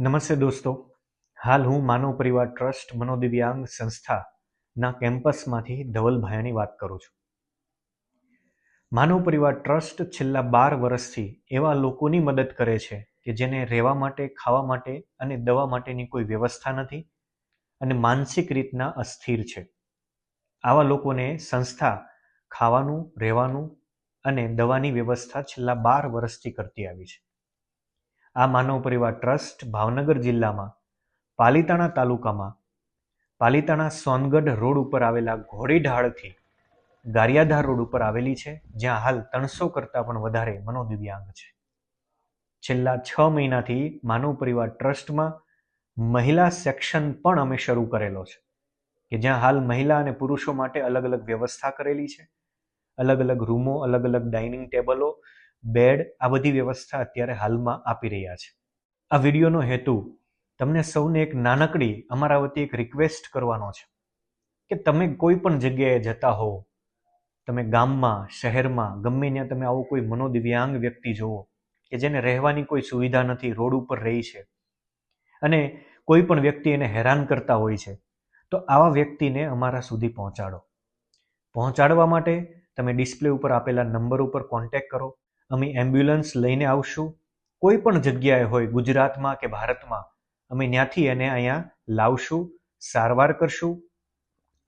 નમસ્તે દોસ્તો. હાલ હું માનવ પરિવાર ટ્રસ્ટ મનોદિવ્યાંગ સંસ્થાના કેમ્પસમાંથી ધવલભાયાની વાત કરું છું. માનવ પરિવાર ટ્રસ્ટ છેલ્લા બાર વર્ષથી એવા લોકોની મદદ કરે છે કે જેને રહેવા માટે, ખાવા માટે અને દવા માટેની કોઈ વ્યવસ્થા નથી અને માનસિક રીતના અસ્થિર છે. આવા લોકોને સંસ્થા ખાવાનું, રહેવાનું અને દવાની વ્યવસ્થા છેલ્લા બાર વર્ષથી કરતી આવી છે. આ માનવ પરિવાર ટ્રસ્ટ ભાવનગર જિલ્લામાં, પાલીતાણા તાલુકામાં, પાલીતાણા સોનગઢ રોડ ઉપર આવેલા ઘોડીઢાળથી ગારિયાધાર રોડ ઉપર આવેલી છે, જ્યાં હાલ ત્રણસો કરતાં પણ વધારે મનોદિવ્યાંગ છે. છેલ્લા છ મહિનાથી માનવ પરિવાર ટ્રસ્ટમાં મહિલા સેક્શન પણ અમે શરૂ કરેલો છે, કે જ્યાં હાલ મહિલા અને પુરુષો માટે અલગ અલગ વ્યવસ્થા કરેલી છે. અલગ અલગ રૂમો, અલગ અલગ ડાઇનિંગ ટેબલો બેડ આ બધી વ્યવસ્થા અત્યારે હાલમાં આપી રહ્યા છે. આ વિડીયોનો હેતુ તમને સૌને એક નાનકડી અમારા વતી એક રિક્વેસ્ટ કરવાનો છે કે તમે કોઈ પણ જગ્યાએ જતા હો તમે ગામમાં, શહેરમાં, ગમે ત્યાં તમે આવો કોઈ મનોદિવ્યાંગ વ્યક્તિ જુઓ કે જેને રહેવાની કોઈ સુવિધા નથી, રોડ ઉપર રહી છે અને કોઈ પણ વ્યક્તિ એને હેરાન કરતા હોય છે, તો આવા વ્યક્તિને અમારા સુધી પહોંચાડો. પહોંચાડવા માટે તમે ડિસ્પ્લે ઉપર આપેલા નંબર ઉપર કોન્ટેક કરો. અમે એમ્બ્યુલન્સ લઈને આવશું. કોઈ પણ જગ્યાએ હોય, ગુજરાતમાં કે ભારતમાં, અમે ત્યાંથી એને અહીંયા લાવશું, સારવાર કરશું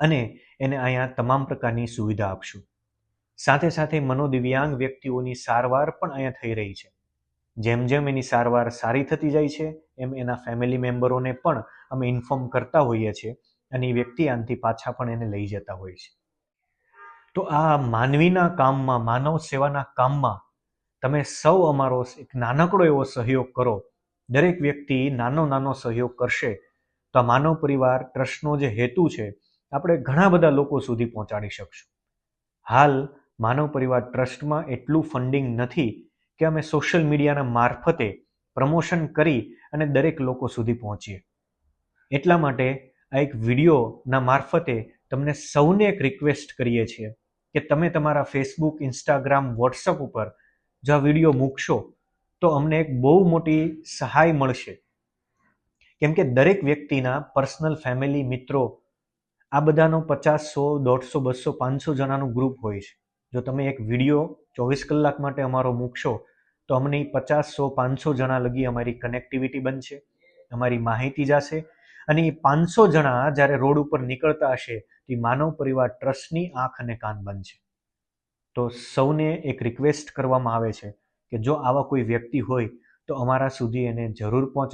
અને એને અહીંયા તમામ પ્રકારની સુવિધા આપશું. સાથે સાથે મનોદિવ્યાંગ વ્યક્તિઓની સારવાર પણ અહીંયા થઈ રહી છે. જેમ જેમ એની સારવાર સારી થતી જાય છે, એમ એના ફેમિલી મેમ્બરોને પણ અમે ઇન્ફોર્મ કરતા હોઈએ છીએ અને એ વ્યક્તિ આનથી પાછા પણ એને લઈ જતા હોય છે. તો આ માનવીના કામમાં, માનવ સેવાના કામમાં તમે સૌ અમારો એક નાનકડો એવો સહયોગ કરો. દરેક વ્યક્તિ નાનો નાનો સહયોગ કરશે. તો આ માનવ પરિવાર ટ્રસ્ટનો જે હેતુ છે, આપણે ઘણા બધા લોકો સુધી પહોંચાડી શકશું. હાલ માનવ પરિવાર ટ્રસ્ટમાં એટલું ફંડિંગ નથી કે અમે સોશિયલ મીડિયાના મારફતે પ્રમોશન કરી અને દરેક લોકો સુધી પહોંચીએ. એટલા માટે આ એક વિડીયોના મારફતે તમને સૌને એક રિક્વેસ્ટ કરીએ છીએ કે તમે તમારા ફેસબુક ઇન્સ્ટાગ્રામ વોટ્સઅપ ઉપર જો વીડિયો મૂકશો, તો અમને એક બહુ મોટી સહાય મળશે. કેમ કે દરેક વ્યક્તિના પર્સનલ ફેમિલી મિત્રો આ બધાનો પચાસ સો દોઢસો, બસો, પાંચસો જણાનું ગ્રુપ હોય છે. જો તમે એક વીડિયો ચોવીસ કલાક માટે અમારો મૂકશો, તો અમને પચાસ સો પાંચસો જણા લગી અમારી કનેક્ટિવિટી બનશે, અમારી માહિતી જશે અને એ પાંચસો જણા જ્યારે રોડ ઉપર નીકળતા હશે, તે માનવ પરિવાર ટ્રસ્ટની આંખ અને કાન બનશે. તો સૌને એક રિક્વેસ્ટ કરવામાં આવે છે કે જો આવા કોઈ વ્યક્તિ હોય તો અમારા સુધી એને જરૂર પહોંચા